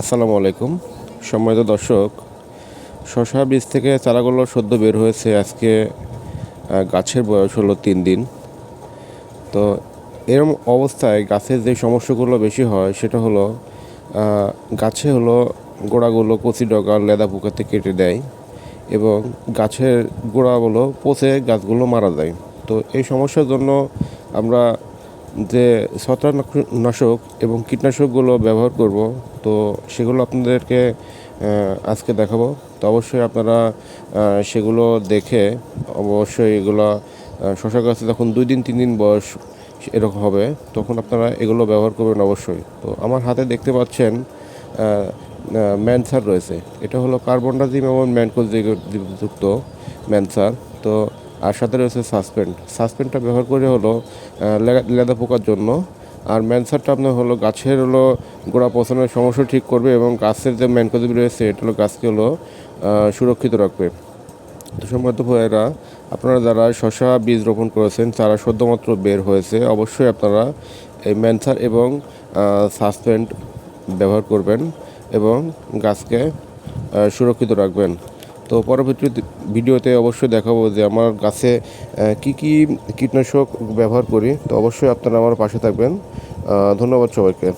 আসসালামু আলাইকুম। সম্মানিত দর্শক, শশা বীজ থেকে চারাগুলো সদ্য বের হয়েছে। আজকে গাছের বয়স হলো তিন দিন। তো এরম অবস্থায় গাছের যে সমস্যাগুলো বেশি হয়, সেটা হলো গাছে হলো গোড়াগুলো কচি ডগা, লেদা পোকাতে কেটে দেয় এবং গাছের গোড়াগুলো পচে গাছগুলো মারা যায়। তো এই সমস্যার জন্য আমরা যে ছত্রাকনাশক এবং কীটনাশকগুলো ব্যবহার করব, তো সেগুলো আপনাদেরকে আজকে দেখাবো। তো অবশ্যই আপনারা সেগুলো দেখে অবশ্যই এগুলো শশা গাছে যখন দুই দিন, তিন দিন বয়স এরকম হবে, তখন আপনারা এগুলো ব্যবহার করবেন অবশ্যই। তো আমার হাতে দেখতে পাচ্ছেন ম্যানসার রয়েছে। এটা হলো কার্বন ডাজিম এবং ম্যানকোযুক্ত ম্যানসার। তো আর সাথে রয়েছে সাসপেন্ড সাসপেন্ডটা ব্যবহার করে হলো লেদা- পোকার জন্য। আর ম্যানসারটা আপনার হলো গাছের হলো গোড়া পছন্দের সমস্যা ঠিক করবে এবং গাছের যে ম্যানকোজিব রয়েছে, এটা হলো গাছকে হলো সুরক্ষিত রাখবে। তো ভাইয়েরা, আপনারা যারা শশা বীজ রোপণ করেছেন তারা সদ্যমাত্র বের হয়েছে, অবশ্যই আপনারা এই ম্যানসার এবং সাসপেন্ড ব্যবহার করবেন এবং গাছকে সুরক্ষিত রাখবেন। তো পরবর্তী ভিডিওতে অবশ্যই দেখাবো যে আমার গাছে কি কি কীটনাশক ব্যবহার করি। তো অবশ্যই আপনারা আমার পাশে থাকবেন। ধন্যবাদ সবাইকে।